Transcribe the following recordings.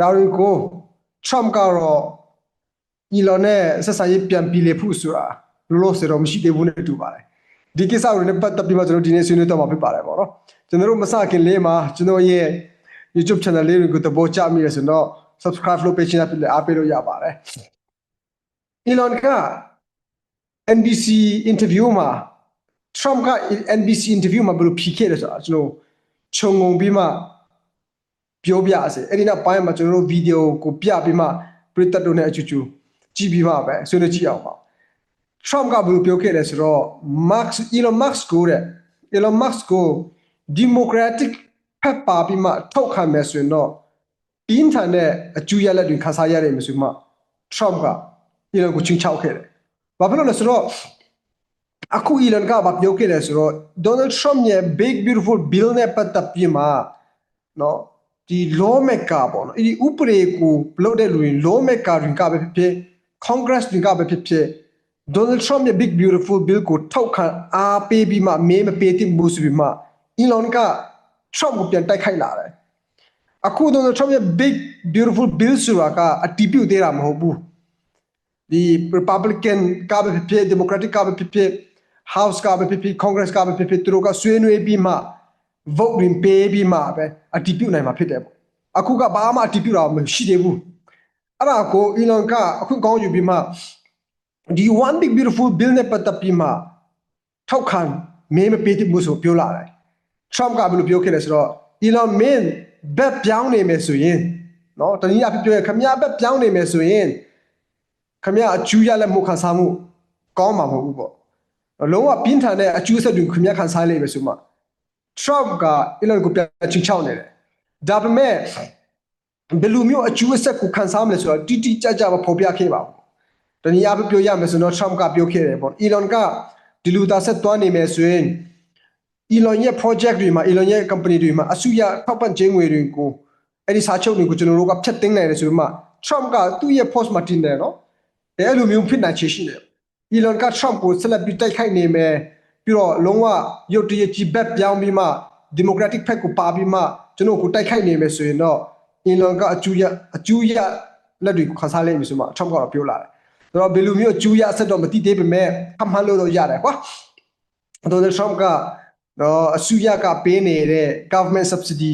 ဒါတွေကို Trump ကတော့ Elon နဲ့ဆက်ဆံရေးပြန်ပြီးလေဖို့ဆိုတာလောလောဆယ်တော့မရှိသေးဘူးနဲ့တူပါတယ်ဒီကိစ္စကိုလည်းပတ်သက်ပြီးမှကျွန်တော်ဒီနေ့ဆွေးနွေးတော့မှာဖြစ်ပါတယ်ပေါ့နော်ကျွန်တော်တို့မစခင်လေးမှာကျွန်တော်ရဲ့ YouTube channel လေးကိုသဘောကျမိရဆိုတော့ subscribe လုပ်ပေးချင်တဲ့ပြည်အားပေးလို့ရပါတယ် Elon က NBC interview မှာ Trump က NBC interview မှာဘယ်လိုဖြေခဲ့လဲဆိုတာကျွန်တော်ခြုံငုံပြီးမှ ပြောပြစေအဲ့ဒီနောက်ပိုင်းမှာကျွန်တော်တို့ဗီဒီယိုကိုပြပြီးမှပရိသတ်တို့နဲ့အချူချူကြည့်ပြီးမှပဲဆွေးနွေးကြည့်အောင်ပါ Trump ကဘယ်လိုပြောခဲ့လဲဆိုတော့ Max Elon Musk ကိုတဲ့ Elon Musk ကို democratic ဖက်ပါပြီးမှထောက်ခံမယ်ဆိုရင်တော့အင်တာနက်အကျူရလက်တွေခါစားရတယ်မျိုးဆိုမှ Trump က Elon ကိုချင်းချောက်ခဲ့တယ်။ဘာဖြစ်လို့လဲဆိုတော့အခု Elon ကဘာပြောခဲ့လဲဆိုတော့ Donald Trump ရဲ့ big beautiful bill နဲ့ပတ်သက်ပြီးမှနော် ဒီ lawmaker ပေါ့နော်ဒီဥပဒေကိုလုပ်တဲ့လူတွေ lawmaker တွေကပဲဖြစ်ဖြစ် Congress တွေကပဲဖြစ်ဖြစ် Donald Trump ရဲ့ big beautiful bill ကိုထောက်ခံအားပေးပြီးမှမေးမပေးသင့်ဘူးဆိုပြီးမှ Elon က Trump ကိုပြန်တိုက်ခိုက်လာတယ်။အခု Donald Trump ရဲ့ big beautiful bill ဆိုတာကအတီးပြုတ်သေးတာမဟုတ်ဘူး။ဒီ Republican ကပဲဖြစ်ဖြစ် Democratic ကပဲဖြစ်ဖြစ် House ကပဲဖြစ်ဖြစ် Congress ကပဲဖြစ်ဖြစ်သူတို့ကဆွေးနွေးပြီးမှ vote ရင်ပေးပြီးမှပဲအတီးပြုတ်နိုင်မှာဖြစ်တယ်ပေါ့အခုကဘာမှအတီးပြုတ်တာမရှိသေးဘူးအဲ့ဒါကို Elon ကအခုကောင်းယူပြီးမှဒီ one big beautiful bill နဲ့ပတ်သက်ပြီးမှထောက်ခံမင်းမပေးဘူးဆိုပြောလာတယ်။ Trump ကဘယ်လိုပြောခဲ့လဲဆိုတော့ Elon Musk ဘက်ပြောင်းနေမယ်ဆိုရင်နော်တနည်းအားဖြင့်ပြောရခမရဘက်ပြောင်းနေမယ်ဆိုရင်ခမရအကျူးရလက်မှုခံစားမှုကောင်းမှာမဟုတ်ဘူးပေါ့။လုံးဝပြင်းထန်တဲ့အကျူးဆက်တွေခမရခံစားလိမ့်မယ်ဆိုမှ Trump က Elon ကိုပြန်ချင်းချောက်နေတယ်ဒါပေမဲ့ဘယ်လိုမျိုးအကျူးဆက်ကိုခံစားမလဲဆိုတော့တိတိကျကျမဖော်ပြခဲ့ပါဘူးတနည်းအားဖြင့်ပြောရမယ်ဆိုတော့ Trump ကပြောခဲ့တယ်ပေါ့ Elon ကဒီလူသားဆက်သွားနေမယ်ဆိုရင် Elon ရဲ့ project တွေမှာ Elon ရဲ့ company တွေမှာအစုရထောက်ပံ့ခြင်းငွေတွေကိုအဲ့ဒီစာချုပ်တွေကိုကျွန်တော်တို့ကဖျက်သိမ်းနိုင်တယ်ဆိုတော့မှ Trump ကသူ့ရဲ့ post မှာတင်တယ်နော်အဲ့လိုမျိုးဖြစ်နိုင်ချေရှိတယ် Elon က Trump ကိုဆက်လက်ပြီးတိုက်ခိုက်နေမယ် ပြီးတော့လုံးဝရုတ်တရက်ကြီးဘက်ပြောင်းပြီးမှ democratic ဖက်ကိုပါပြီးမှကျွန်တော်ကိုတိုက်ခိုက်နေမယ်ဆိုရင်တော့ Elon ကအကျူရအကျူရလက်တွေကိုခန်းစားလိမ့်မယ်ဆိုမှ Trump ကတော့ပြောလာတယ်ဆိုတော့ဘယ်လိုမျိုးအကျူရအဆက်တော့မသိသေးပေမဲ့အမှန်လို့တော့ရတယ်ကွာ Donald Trump ကနော်အစုရကပေးနေတဲ့ government subsidy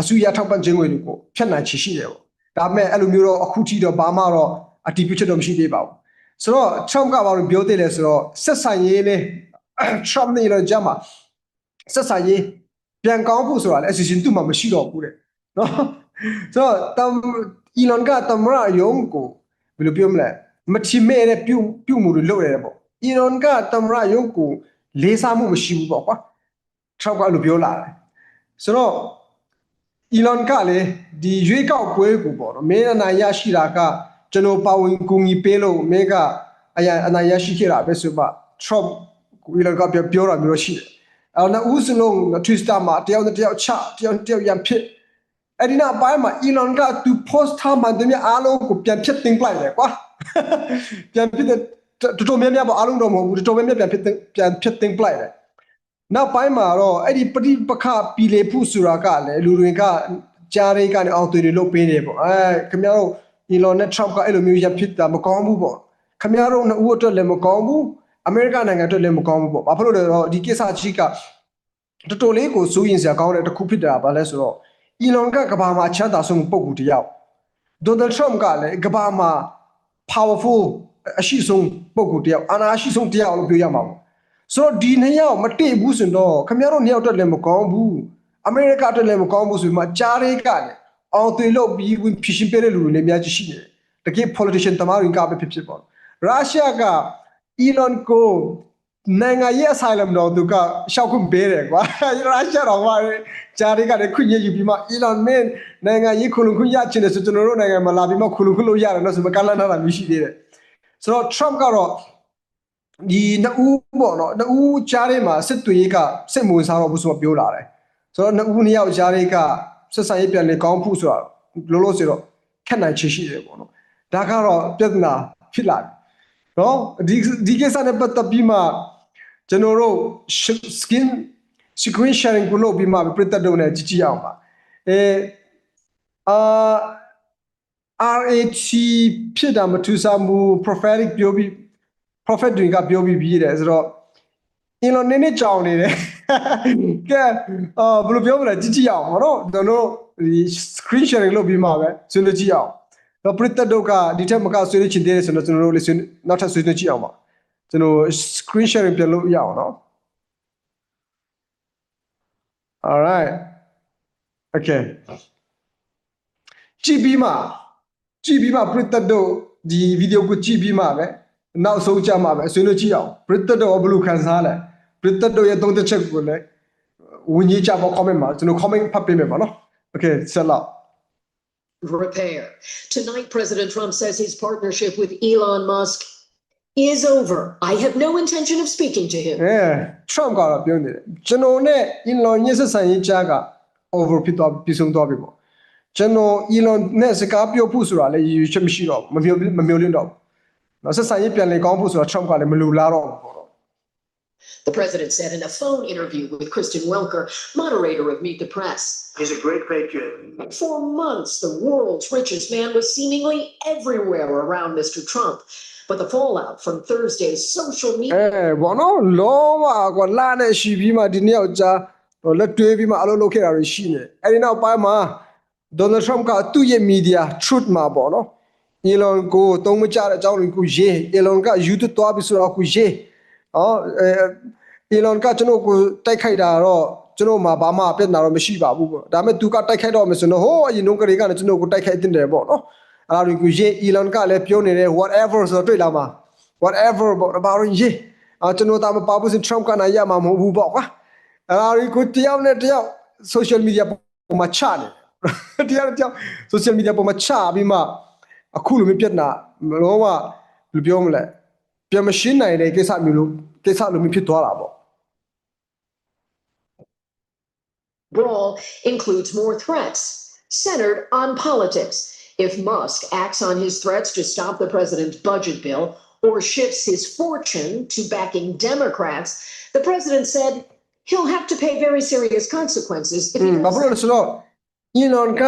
အစုရထောက်ပံ့ခြင်းငွေတွေကိုဖြတ်နိုင်ချေရှိတယ်ပေါ့ဒါပေမဲ့အဲ့လိုမျိုးတော့အခုထိတော့ဘာမှတော့အတည်ပြုချက်တော့မရှိသေးပါဘူးဆိုတော့ Trump ကဘာလို့ပြောသေးလဲဆိုတော့ဆက်ဆံရေးနဲ့ Trump နဲ့တော့ကြာမှာဆက်ဆံရေးပြန်ကောင်းဖို့ဆိုတာလည်းအစီအစဉ်သူ့မှာမရှိတော့ဘူးတဲ့နော်ဆိုတော့တမ် Elon ကတမရယုံကိုဘယ်လိုပြောမလဲမချီမဲ့တဲ့ပြုတ်ပြုတ်မှုတွေလုပ်ရတယ်ပေါ့ Elon ကတမရယုံကိုလေးစားမှုမရှိဘူးပေါ့ကွာ Trump ကအဲ့လိုပြောလာတယ်ဆိုတော့ Elon ကလည်းဒီရွေးကောက်ပွဲကိုပေါ့နော်မင်းအနိုင်ရရှိတာကကျွန်တော်ပါဝင်ကူညီပေးလို့မင်းကအရန်အနိုင်ရရှိခဲ့တာပဲဆိုမှ Trump ကို Elon ကပြောပြောတာမျိုးရှိတယ်အဲ့တော့ဦးစလုံး Twitter မှာတယောက်နဲ့တယောက်ချတယောက်နဲ့တယောက်ရန်ဖြစ်အဲ့ဒီနောက်ပိုင်းမှာ Elon ကသူ post ထားမှတည်းအားလုံးကိုပြန်ဖြစ်တင်ပလိုက်တယ်ကွာပြန်ဖြစ်တဲ့တော်တော်များများပေါ့အားလုံးတော့မဟုတ်ဘူးတော်တော်များများပြန်ဖြစ်ပြန်ဖြစ်တင်ပလိုက်တယ်နောက်ပိုင်းမှာတော့အဲ့ဒီပဋိပက္ခပီလေဖို့ဆိုတာကလည်းလူတွေကကြားရိတ်ကနေအောက်သွေးတွေလုတ်ပေးနေပေါ့အဲခင်ဗျားတို့ Elon နဲ့ Trump ကအဲ့လိုမျိုးရဖြစ်တာမကောင်းဘူးပေါ့ခင်ဗျားတို့နှစ်ဦးအတွက်လည်းမကောင်းဘူး အမေရိကန်နိုင်ငံအတွက်လည်းမကောင်းဘူးပေါ့ဘာဖြစ်လို့လဲတော့ဒီကိစ္စကြီးကတော်တော်လေးကိုစိုးရင်စရာကောင်းတဲ့တစ်ခုဖြစ်တာပါလဲဆိုတော့ Elon ကကဘာမှာချမ်းသာဆုံးပုံကူတယောက် Donald Trump ကလည်းကဘာမှာ powerful အရှိဆုံးပုံကူတယောက်အာဏာအရှိဆုံးတယောက်လို့ပြောရမှာပေါ့ဆိုတော့ဒီနှစ်ယောက်မတည့်ဘူးဆိုတော့ခင်ဗျားတို့နှစ်ယောက်အတွက်လည်းမကောင်းဘူးအမေရိကအတွက်လည်းမကောင်းဘူးဆိုပြီးမှကြားရိတ်ကလည်းအောင်သွေးလို့ပြီးဝင်ဖြစ်ရှင်ပေးတဲ့လူတွေလည်းအများကြီးရှိနေတယ်တကယ် politician တမားတွေကပဲဖြစ်ဖြစ်ပေါ့ရုရှားက Elon ကိုနိုင်ငံရဲ့ asylum တော့သူကရှောက်ခွင့်ပေးတယ်ကွာရုရှားတော့မှာဂျာရီကလည်းခွင့်ရယူပြီးမှ Elon Man နိုင်ငံရေးခုလုံခွင့်ရချင်တယ်ဆိုကျွန်တော်တို့နိုင်ငံမှာလာပြီးမှခုလုံခွင့်လို့ရတယ်နော်ဆိုမှကလန်းနာတာမျိုးရှိသေးတယ်ဆိုတော့ Trump ကတော့ဒီနှစ်ဦးပေါ့နော်နှစ်ဦးကြားထဲမှာစစ်သွေးကစစ်မဝင်စားတော့ဘူးဆိုတော့ပြောလာတယ်ဆိုတော့နှစ်ဦးနှစ်ယောက်ကြားထဲကဆက်ဆံရေးပြန်လေကောင်းဖို့ဆိုတော့လောလောဆယ်တော့ခက်နိုင်ချေရှိတယ်ပေါ့နော်ဒါကတော့ပြဿနာဖြစ်လာတယ် နော်ဒီဒီကိစ္စနဲ့ပတ်သက်ပြီးမှကျွန်တော်တို့ skin screen sharing ကိုလုပ်ပြီးမှပြတ်တက်တော့ ਨੇ ကြည့်ကြည့်အောင်ပါအဲအာ RAT ဖြစ်တာမထူးဆန်းဘူး prophetic ပြောပြီး prophet တွေကပြောပြီးပြီးတယ်ဆိုတော့အင်လုံးနည်းနည်းကြောင်နေတယ်ကဲအာဘယ်လိုပြောမလဲကြည့်ကြည့်အောင်ဗောနော်ကျွန်တော်တို့ဒီ screen sharing လုပ်ပြီးမှပဲဆွေးနွေးကြည့်အောင် တော့ပရိသတ်တို့ကဒီထက်မကဆွေးနွေးချင်သေးတယ်ဆိုတော့ကျွန်တော်တို့လည်းဆွေးနွေးနောက်ထပ်ဆွေးနွေးကြည့်အောင်ပါကျွန်တော် screen sharing ပြန်လုပ်ရအောင်နော် all right okay ကြည့်ပြီးမှကြည့်ပြီးမှပရိသတ်တို့ဒီဗီဒီယိုကိုကြည့်ပြီးမှပဲနောက်ဆုံးကြမှာပဲဆွေးနွေးကြည့်အောင်ပရိသတ်တို့ဘယ်လိုခံစားလဲပရိသတ်တို့ရဲ့သုံးသက်ချက်ကိုလည်းဝင်ကြီးကြပါ comment မှာကျွန်တော် comment ဖတ်ပေးမယ်ပါနော် okay ဆက်လောက် repair. Tonight, President Trump says his partnership with Elon Musk is over. I have no intention of speaking to him. အဲ Trump ကတော့ပြောနေတယ်ကျွန်တော်နဲ့ Elon ညစ်ဆက်ဆံရေးကြားက over ဖြစ်သွားပြီးဆုံးသွားပြီပေါ့ကျွန်တော် Elon နဲ့စကားပြောဖို့ဆိုတာလည်းရည်ရွယ်ချက်မရှိတော့ဘူးမမျိုးမမျိုးလင်းတော့ဘူးနော်ဆက်ဆံရေးပြန်လည်ကောင်းဖို့ဆိုတာ Trump ကလည်းမလိုလားတော့ဘူးပေါ့နော် The president said in a phone interview with Kristen Welker, moderator of Meet the Press. He's a great patriot. For months, the world's richest man was seemingly everywhere around Mr. Trump. But the fallout from Thursday's social အဲ media ဘောနော်လောကကွာလာနဲ့ရှိပြီးမှဒီနေ့ယောက်ကြားဟိုလက်တွဲပြီးမှအလုပ်လုပ်ခဲ့တာတွေရှိနေတယ်အဲဒီနောက်ပိုင်းမှာ Donald Trump ကသူ့ရဲ့ media truth မှာပေါ့နော် Elon ကိုတုံးမကြတဲ့အကြောင်းတွေကိုရေး Elon က YouTube သွားပြီးဆိုတော့ကိုရေး ဟောအဲ Elon ကကျွန်တော်ကိုတိုက်ခိုက်တာတော့ကျွန်တော်မှာဘာမှပြဿနာတော့မရှိပါဘူးပေါ့ဒါပေမဲ့သူကတိုက်ခိုက်တော့မယ်ဆိုတော့ဟိုးအရင်တော့ကလေးကလည်းကျွန်တော်ကိုတိုက်ခိုက်တင်တယ်ပေါ့နော်အဲ့ဒါတွေကိုရေး Elon ကလည်းပြောနေတယ် whatever ဆိုတော့တွေ့လာမှာ whatever ပေါ့ဘာလို့ရေးအာကျွန်တော်တာမပါဘူးစင် Trump ကနိုင်ရမှာမဟုတ်ဘူးပေါ့ကွာအဲ့ဒါကိုတယောက်နဲ့တယောက် social media ပေါ်မှာချနေတယ်တရားတစ်ယောက် social media ပေါ်မှာချပြီးမှအခုလိုမျိုးပြဿနာလောကဘယ်လိုပြောမလဲ ပြန်မရှင်းနိုင်တဲ့ကိစ္စမျိုးလို့ကိစ္စလိုမျိုးဖြစ်သွားတာပေါ့ brawl includes more threats centered on politics. If Musk acts on his threats to stop the president's budget bill or shifts his fortune to backing Democrats, the president said he'll have to pay very serious consequences if he ဘာ does ဖြစ်လို့လဲဆိုတော့ Elon က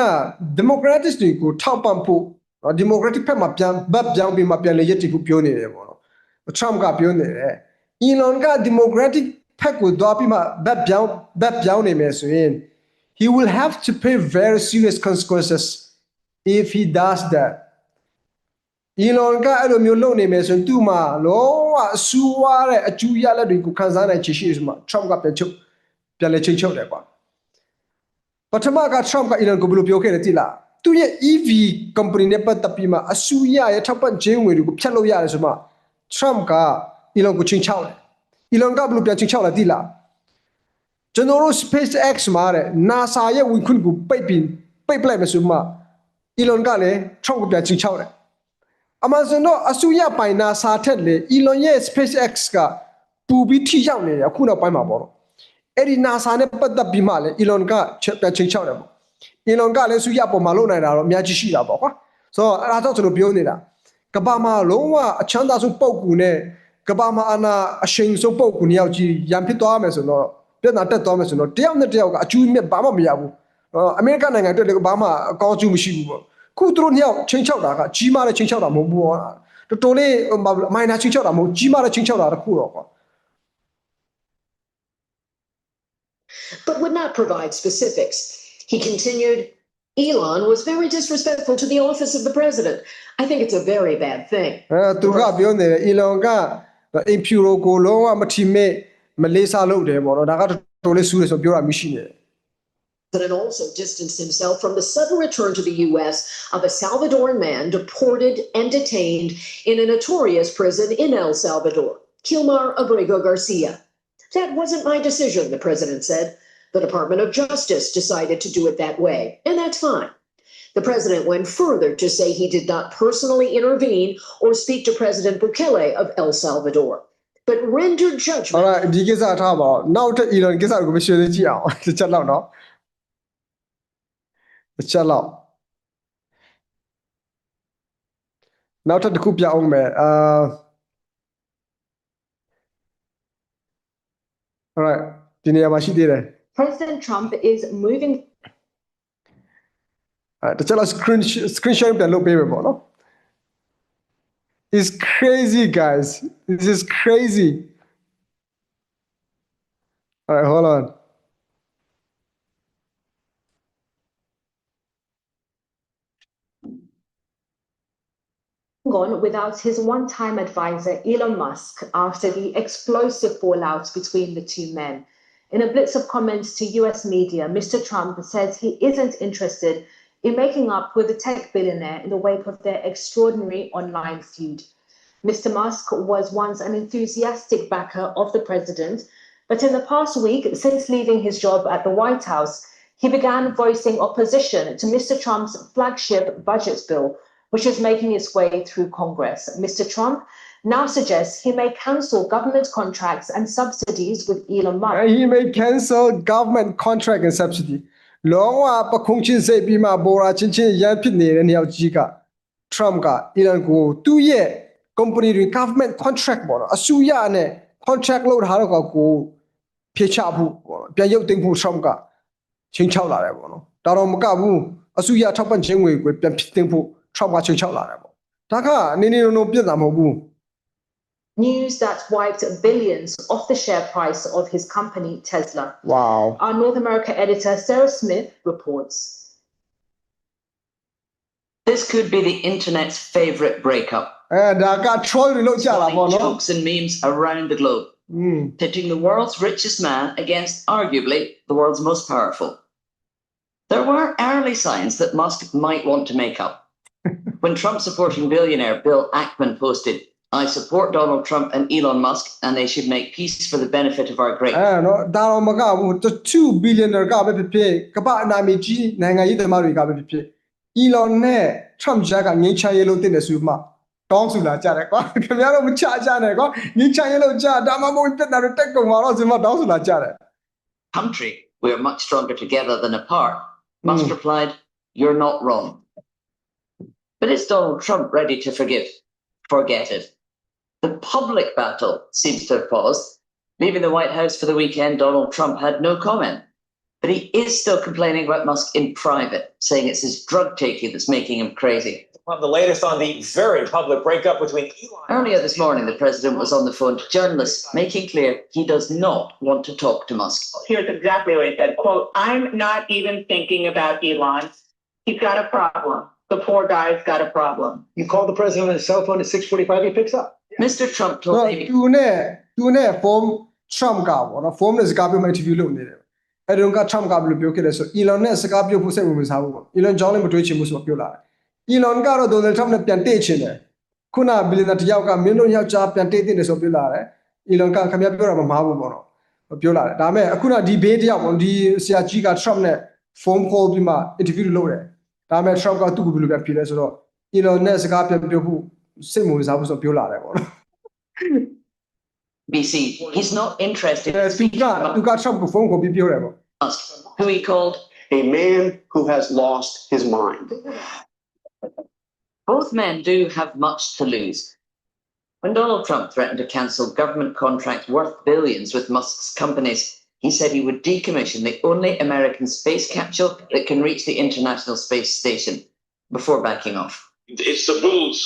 Democratic တွေကိုထောက်ပံ့ဖို့နော် Democratic ဘက်မှာပြန်ဘက်ပြောင်းပြီးမှပြန်လေရည်တည်ဖို့ပြောနေတယ်ပေါ့ နော် Trump ကပြောနေတယ် Elon က Democratic ဘက်ကိုသွားပြီးမှဘက်ပြောင်းဘက်ပြောင်းနေမယ်ဆိုရင် he will have to pay very serious consequences if he does that Elon ကအဲ့လိုမျိုးလုပ်နေမယ်ဆိုရင်သူ့မှာလောကအဆူဝါတဲ့အကျူရလက်တွေကိုခံစားနိုင်ချေရှိဆိုမှ Trump ကပြန်ချုပ်ပြန်လေချိန်ချုပ်တယ်ကွာပထမက Trump က Elon ကိုဘယ်လိုပြောခဲ့လဲသိလားသူရဲ့ EV company နဲ့ပတ်သက်ပြီးမှအစူရရဲ့ထောက်ပံ့ခြင်းငွေတွေကိုဖြတ်လို့ရတယ်ဆိုမှ Trump က Elon ကိုချိန်ချောက်တယ် Elon ကဘယ်လိုပြန်ချိန်ချောက်လဲသိလားကျွန်တော်တို့ SpaceX မှာတဲ့ NASA ရဲ့ဝင်ခွင့်ကိုပိတ်ပြီးပိတ်ပလိုက်မယ်ဆိုမှ Elon ကလည်း Trump ကိုပြန်ချိန်ချောက်တယ်အမှန်ဆိုတော့အစူရပိုင် NASA ထက်လေ Elon ရဲ့ SpaceX ကပူပြီးထိရောက်နေတယ်အခုနောက်ပိုင်းမှာပေါ့နော်အဲ့ဒီ NASA နဲ့ပတ်သက်ပြီးမှလည်း Elon ကချက်ပြန်ချိန်ချောက်တယ်ပေါ့ Elon ကလည်းစုရပေါ်မှာလုပ်နိုင်တာတော့အများကြီးရှိတာပေါ့ကွာဆိုတော့အဲ့ဒါကြောင့်ကျွန်တော်ပြောနေတာ ကမ္ဘာမှာလုံးဝအချမ်းသာဆုံးပုံကူနဲ့ကမ္ဘာမှာအနာအရှိန်ဆုံးပုံကူနှစ်ယောက်ကြီးရန်ဖြစ်သွားမယ်ဆိုတော့ပြဿနာတက်သွားမယ်ဆိုတော့တယောက်နဲ့တယောက်ကအကျူးမြတ်ဘာမှမရဘူးအော်အမေရိကန်နိုင်ငံအတွက်လည်းဘာမှအကောင်းအကျိုးမရှိဘူးပေါ့ခုသူတို့နှစ်ယောက်ချိန်ချောက်တာကကြီးမားတဲ့ချိန်ချောက်တာမဟုတ်ဘူးပေါ့တော်တော်လေးမိုင်နာချိန်ချောက်တာမဟုတ်ကြီးမားတဲ့ချိန်ချောက်တာတစ်ခုတော့ကွာ but would not provide specifics. He continued, Elon was very disrespectful to the office of the president. I think it's a very bad thing. အဲသူကပြောနေတယ် Elon က impuro ကိုလုံးဝမထီမဲ့မလေးစားလုပ်တယ်ပေါ့နော်ဒါကတော်တော်လေးဆူးတယ်ဆိုပြောတာမရှိနေတယ် The president also distanced himself from the sudden return to the U.S. of a Salvadoran man deported and detained in a notorious prison in El Salvador, Kilmar Abrego Garcia. That wasn't my decision, the president said. The Department of Justice decided to do it that way, and that's fine. The president went further to say he did not personally intervene or speak to President Bukele of El Salvador, but rendered ဟော judgment လားဒီကိစ္စထားပါတော့နောက်ထပ် Elon ကိစ္စကိုမရှင်းသေးကြည့်အောင်တစ်ချက်လောက်နော်တစ်ချက်လောက်နောက်ထပ်တစ်ခုပြအောင်မယ်အာ alright ဒီနေရာမှာရှိသေးတယ် President Trump is moving အဲတခြားလောက် screen screen share ပြန်လုပ်ပေးမယ်ပေါ့နော် It's crazy guys this is crazy All right hold on on without his one-time advisor Elon Musk after the explosive fallout between the two men. In a blitz of comments to US media, Mr. Trump says he isn't interested in making up with the tech billionaire in the wake of their extraordinary online feud. Mr. Musk was once an enthusiastic backer of the president, but in the past week, since leaving his job at the White House, he began voicing opposition to Mr. Trump's flagship budget bill, which is making its way through Congress. Mr. Trump now suggests he may cancel government contracts and subsidies with Elon Musk. and he may cancel government contract and subsidy လောကပခုံးချင်းစိတ်ပြီးမှဘောရာချင်းချင်းရန်ဖြစ်နေတဲ့နေရာကြီးက Trump က Elon ကိုသူ့ရဲ့ company တွေ government contract ပေါ့နော်အစုရနဲ့ contract လုပ်ထားတော့ကိုဖြေချဖို့ပေါ့နော်ပြန်ရုပ်သိမ်းဖို့ Trump ကချင်းချောက်လာတယ်ပေါ့နော်ဒါတော့မကဘူးအစုရထောက်ပံ့ခြင်းငွေကိုပြန်ဖြစ်သိမ်းဖို့ Trump ကချင်းချောက်လာတယ်ပေါ့ဒါကနေနေလုံးလုံးပြစ်တာမဟုတ်ဘူး news that wiped billions off the share price of his company, Tesla. Wow. Our North America editor, Sarah Smith, reports. This could be the internet's favorite breakup. And I got jokes and memes around the globe, mm. pitting the world's richest man against arguably the world's most powerful. There were early signs that Musk might want to make up. when Trump supporting billionaire Bill Ackman posted, I support Donald Trump and Elon Musk, and they should make peace for the benefit of our great အဲနော်ဒါတော့မကဘူး2 billionaire ကပဲဖြစ်ဖြစ်ကမ္ဘာအနာမည်ကြီးနိုင်ငံရေးသမားတွေကပဲဖြစ်ဖြစ် Elon နဲ့ Trump ဂျက်ကငင်းချရေးလို့တင်တယ်ဆိုမှတောင်းဆိုလာကြတယ်ကွာခင်ဗျားတို့မချကြနဲ့ကွာငင်းချရေးလို့ကြဒါမှမဟုတ်တက်တာတော့တက်ကုန်ပါတော့ဆိုမှတောင်းဆိုလာကြတယ် country. We're much stronger together than apart. Musk Mm. replied, You're not wrong. But is Donald Trump ready to forgive? Forget it. The public battle seems to have paused. Leaving the White House for the weekend, Donald Trump had no comment. But he is still complaining about Musk in private, saying it's his drug taking that's making him crazy. Well, the latest on the very public breakup between Elon. Earlier this morning, the president was on the phone to journalists, making clear he does not want to talk to Musk. here's exactly what he said quote i'm not even thinking about elon he's got a problem the poor guy's got a problem You call the president on his cell phone at 6:45. He picks up. Mr. Trump တော့ told me သူနဲ့သူနဲ့ form Trump ကပေါ့နော် form နဲ့စကားပြောမှ interview လုပ်နေတယ်အဲ့ဒီတော့က Trump ကဘယ်လိုပြောခဲ့လဲဆို Elon နဲ့စကားပြောဖို့စိတ်ဝင်စားဘူးပေါ့ Elon ကြောင်းလည်းမတွေးချင်ဘူးဆိုတော့ပြောလာတယ် Elon ကတော့ Donald Trump နဲ့ပြန်တိတ်ချင်တယ်ခုန billionaire တယောက်ကမင်းတို့ယောက်ျားပြန်တိတ်တင်တယ်ဆိုပြောလာတယ် Elon ကခင်ဗျားပြောတာမမှားဘူးပေါ့နော်ပြောလာတယ်ဒါပေမဲ့အခုနဒီဘေးတယောက်ပေါ့ဒီဆရာကြီးက Trump နဲ့ phone call ပြီးမှ interview လုပ်တယ် ဒါပေမဲ့ Trump ကသူ့ကိုဘယ်လိုပြန်ဖြေလဲဆိုတော့ Elon နဲ့စကားပြန်ပြောဖို့စိတ်ဝင်စားဘူးဆိုတော့ပြောလာတယ်ပေါ့နော် BC, he's not interested အဲ in သူ speaking က to သူက Trump ကိုဖုန်းခေါ်ပြီးပြောတယ်ပေါ့ Musk, who he called A man who has lost his mind. Both men do have much to lose. When Donald Trump threatened to cancel government contracts worth billions with Musk's companies, he said he would decommission the only American space capsule that can reach the International Space Station before backing off. it's the Bulls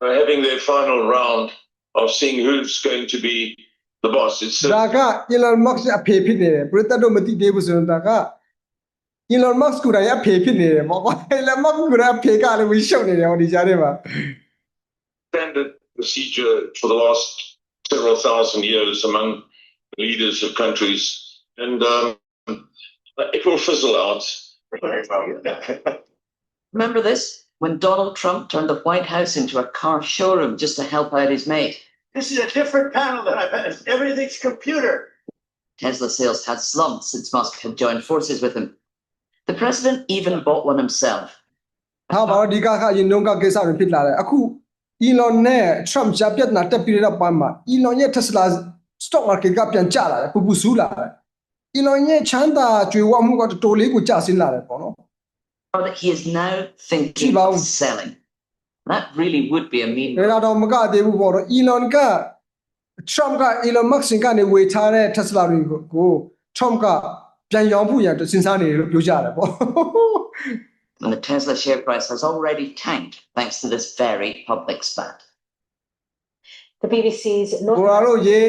are having their final round of seeing who's going to be the boss. It's uh, ဒါက Elon Musk ရဲ့အဖေဖြစ်နေတယ်ပရိသတ်တို့မသိသေးဘူးဆိုရင်ဒါက Elon Musk ကိုယ်တိုင်အဖေဖြစ်နေတယ်ပေါ့ကွာ Elon Musk ကိုယ်တိုင်အဖေကလည်းဝင်ရှုပ်နေတယ်ဟောဒီကြားထဲမှာ standard procedure for the last several thousand years among leaders of countries, and um, it will fizzle out. Remember this? When Donald Trump turned the White House into a car showroom just to help out his mate. This is a different panel than I've had. Everything's computer. Tesla sales had slumped since Musk had joined forces with him. The president even bought one himself. ဒါပါတော့ဒီကခအရင်တုန်းကကိစ္စတွေဖြစ်လာတယ်အခု Elon နဲ့ Trump ကြားပြဿနာတက်ပြီးတဲ့ပိုင်းမှာ Elon ရဲ့ Tesla stock market ကပြန်ကျလာတယ်ပူပူဆူးလာတယ် Elon ရဲ့ချမ်းသာကြွေဝမှုကတော်တော်လေးကိုကျဆင်းလာတယ်ပေါ့နော် or that he is now thinking Wow. of selling. That really would be a mean. ဒါတော့မကသေးဘူးပေါ့တော့ Elon က Trump က Elon Musk ကနေဝေထားတဲ့ Tesla တွေကို Trump ကပြန်ရောင်းဖို့ရန်စဉ်းစားနေတယ်လို့ပြောကြတယ်ပေါ့ And the Tesla share price has already tanked thanks to this very public spat. The BBC's ဟို North လာလို့ရေ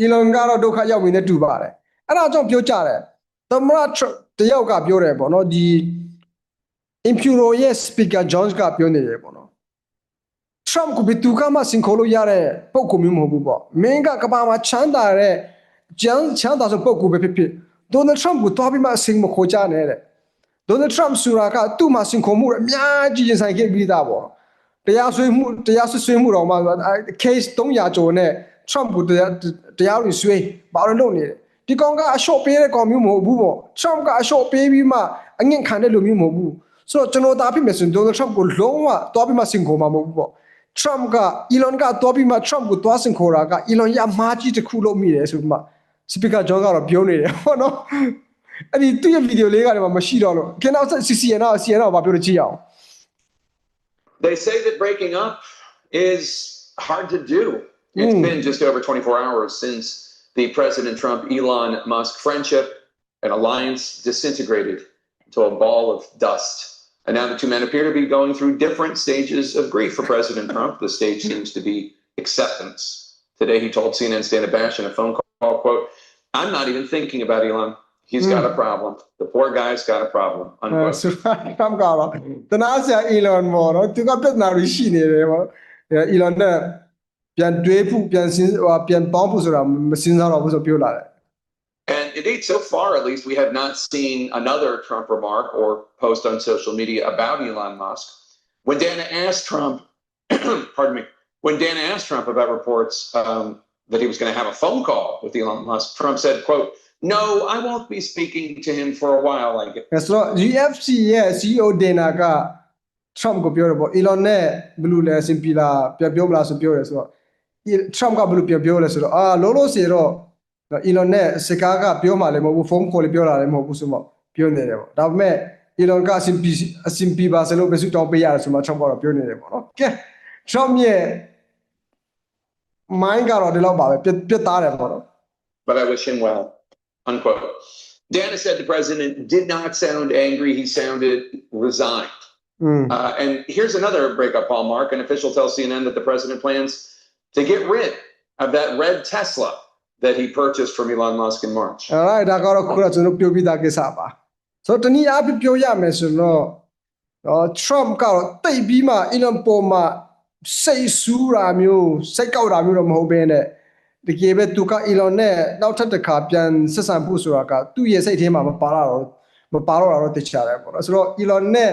အီလွန်ကတော့ဒုက္ခရောက်နေတူပါတယ်အဲ့ဒါကြောင့်ပြောကြတယ်သမ္မတတယောက်ကပြောတယ်ပေါ့နော်ဒီ Imperial ရဲ့ speaker Jones ကပြောနေတယ်ပေါ့နော် Trump ကိုဘယ်သူကမှစင်ခေါ်လို့ရတဲ့ပုံကူမျိုးမဟုတ်ဘူးပေါ့မင်းကကဘာမှာချမ်းသာတဲ့ကျန်းချမ်းသာဆိုပုံကူပဲဖြစ်ဖြစ် Donald Trump ကိုတွားပြီးမှအစင်မခေါ်ကြနဲ့တဲ့ Donald Trump ဆိုတာကသူ့မှာစင်ခေါ်မှုအများကြီးရင်ဆိုင်ခဲ့ပြီးသားပေါ့တရားစွဲမှုတရားစွဲဆွေးမှုတော့မှ case 300ကျော်နဲ့ Trump ကိုတရားတရားဝင်ဆွေးဘာလို့လုပ်နေလဲဒီကောင်ကအရှော့ပေးတဲ့ကောင်မျိုးမဟုတ်ဘူးပေါ့ Trump ကအရှော့ပေးပြီးမှအငင့်ခံတဲ့လူမျိုးမဟုတ်ဘူးဆိုတော့ကျွန်တော်တာဖြစ်မယ်ဆိုရင် Donald Trump ကိုလုံးဝတွားပြီးမှစင်ခေါ်မှာမဟုတ်ဘူးပေါ့ Trump က Elon ကတွားပြီးမှ Trump ကိုတွားစင်ခေါ်တာက Elon ရမားကြီးတစ်ခုလုပ်မိတယ်ဆိုပြီးမှ speaker John ကတော့ပြောနေတယ်ဟုတ်နော်အဲ့ဒီသူ့ရဲ့ဗီဒီယိုလေးကလည်းမရှိတော့လို့ခင်ဗျား CCN က CCN ကဘာပြောလို့ကြည့်အောင် They say that breaking up is hard to do. It's Mm. been just over 24 hours since the President Trump Elon Musk friendship and alliance disintegrated into a ball of dust. And now the two men appear to be going through different stages of grief for President Trump. The stage seems to be acceptance. Today, he told CNN's Dana Bash in a phone call, quote, I'm not even thinking about Elon. He's got a problem. The poor guy's got a problem. အဲ Unquote. ဆိုတော့ Trump ကတော့တနာစရာ Elon ပေါ့နော်သူကပြဿနာတွေရှိနေတယ်ပေါ့အဲ Elon နဲ့ ပြန်တွေးဖို့ပြန်စဉ်းဟိုပြန်ပေါင်းဖို့ဆိုတာမစဉ်းစားတော့ဘူးဆိုပြောလာတယ် And indeed, so far at least, we have not seen another Trump remark or post on social media about Elon Musk. When Dana asked Trump, pardon me, when Dana asked Trump about reports um, that he was going to have a phone call with Elon Musk, Trump said, "quote No, I won't be speaking to him for a while. I get အဲဆိုတော့ UFC ရဲ့ CEO Dana က Trump ကိုပြောတယ်ပေါ့ Elon နဲ့ဘယ်လိုလဲအဆင်ပြေလားပြန်ပြောမလားဆိုပြောတယ်ဆိုတော့ Trump ကဘယ်လိုပြန်ပြောလဲဆိုတော့အာလုံးလုံးစီတော့ Elon နဲ့စကားကပြောမှလည်းမဟုတ်ဘူးဖုန်းခေါ်လည်းပြောလာလည်းမဟုတ်ဘူးဆိုတော့ပြောနေတယ်ပေါ့ဒါပေမဲ့ Elon ကအဆင်ပြေအဆင်ပြေပါစလို့ပဲစုတောင်းပေးရတယ်ဆိုမှ Trump ကတော့ပြောနေတယ်ပေါ့နော်ကဲ Trump ရဲ့ mind ကတော့ဒီလောက်ပါပဲပြတ်ပြတ်သားတယ်ပေါ့နော် but I wish him well." Unquote. Dana said the president did not sound angry; he sounded resigned. อืม Uh, and here's another breakup hallmark. An official tells CNN that the president plans to get rid of that red Tesla that he purchased from Elon Musk in March. alright ဒါကတော့ခုနကကျွန်တော်ပြောပြသားကိစ္စပါဆိုတော့တနည်းအားဖြင့်ပြောရမယ်ဆိုတော့တော့ Trump ကတော့တိတ်ပြီးမှ Elon ပေါ်မှာစိတ်ဆူးတာမျိုးစိတ်ကောက်တာမျိုးတော့မဟုတ်ဘဲနဲ့တကယ်ပဲသူက Elon နဲ့နောက်ထပ်တစ်ခါပြန်ဆက်ဆံဖို့ဆိုတာကသူ့ရဲ့စိတ်ထဲမှာမပါတော့မပါတော့တာတော့တခြားတယ်ပေါ့နော်ဆိုတော့ Elon နဲ့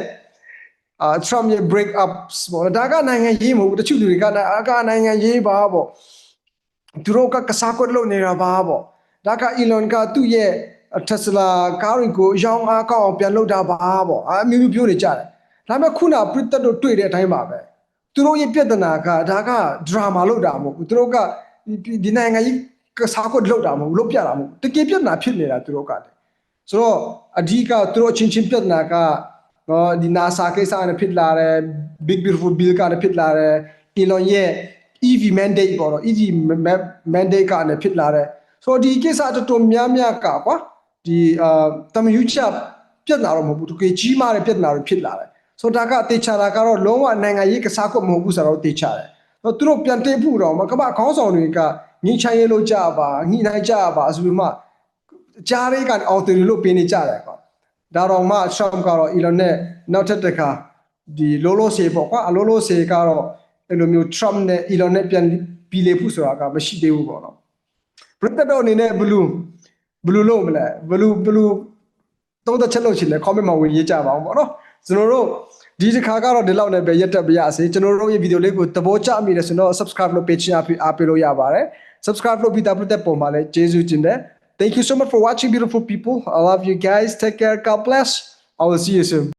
အာ Trump ရဲ့ break up ပေါ့နော်ဒါကနိုင်ငံရေးမဟုတ်ဘူးတချို့လူတွေကအာကနိုင်ငံရေးပါပေါ့သူတို့ကကစားကွက်လုပ်နေတာပါပေါ့ဒါက Elon ကသူ့ရဲ့ Tesla ကားတွေကိုရောင်းအားကောင်းအောင်ပြန်လုပ်တာပါပေါ့အာအမျိုးမျိုးပြောနေကြတယ်ဒါပေမဲ့ခုနပြစ်သက်တို့တွေ့တဲ့အတိုင်းပါပဲသူတို့ရဲ့ပြဿနာကဒါက drama လုပ်တာမဟုတ်ဘူးသူတို့ကဒီဒီနိုင်ငံကြီးကစားကွက်လုပ်တာမဟုတ်ဘူးလုပ်ပြတာမဟုတ်ဘူးတကယ်ပြဿနာဖြစ်နေတာသူတို့ကလေဆိုတော့အဓိကသူတို့အချင်းချင်းပြဿနာက နော်ဒီ NASA ကိစ္စနဲ့ဖြစ်လာတယ် Big Beautiful Bill ကလည်းဖြစ်လာတယ် Elon ရဲ့ EV mandate ပေါ့နော် EV ma- mandate ကလည်းဖြစ်လာတယ်ဆိုတော့ဒီကိစ္စတော်တော်များများကကွာဒီအာတမယူချက်ပြဿနာတော့မဟုတ်ဘူးတကယ်ကြီးမားတဲ့ပြဿနာတွေဖြစ်လာတယ်ဆိုတော့ဒါကတေချာတာကတော့လုံးဝနိုင်ငံရေးကစားကွက်မဟုတ်ဘူးဆိုတော့တေချာတယ်ဆိုတော့သူတို့ပြန်တင်ဖို့တော့မကမ္ဘာခေါင်းဆောင်တွေကငင်းချိုင်းရလို့ကြပါညှိနှိုင်းကြပါဆိုပြီးမှကြားလေးကအော်တယ်လို့ပေးနေကြတယ်ကွာ ဒါတော့မှ Trump ကတော့ Elon နဲ့နောက်ထပ်တစ်ခါဒီလိုလိုစေပေါ့ကွာအလိုလိုစေကတော့အဲ့လိုမျိုး Trump နဲ့ Elon နဲ့ပြန်ပြီးလေဖို့ဆိုတာကမရှိသေးဘူးပေါ့နော်ပရိသတ်တော်အနေနဲ့ဘလူးဘလူးလုံးမလဲဘလူးဘလူးသုံးသက်ချက်လို့ရှိလဲ comment မှာဝင်ရေးကြပါအောင်ပေါ့နော်ကျွန်တော်တို့ဒီတစ်ခါကတော့ဒီလောက်နဲ့ပဲရက်တက်ပြရစေကျွန်တော်တို့ရဲ့ဗီဒီယိုလေးကိုသဘောကျမိတယ်ဆိုတော့ subscribe လုပ်ပေးချင်အားပေးအားပေးလို့ရပါတယ် subscribe လုပ်ပြီးသားပရိသတ်ပုံမှာလည်းကျေးဇူးတင်တယ် Thank you so much for watching beautiful people. I love you guys. Take care. God bless. I will see you soon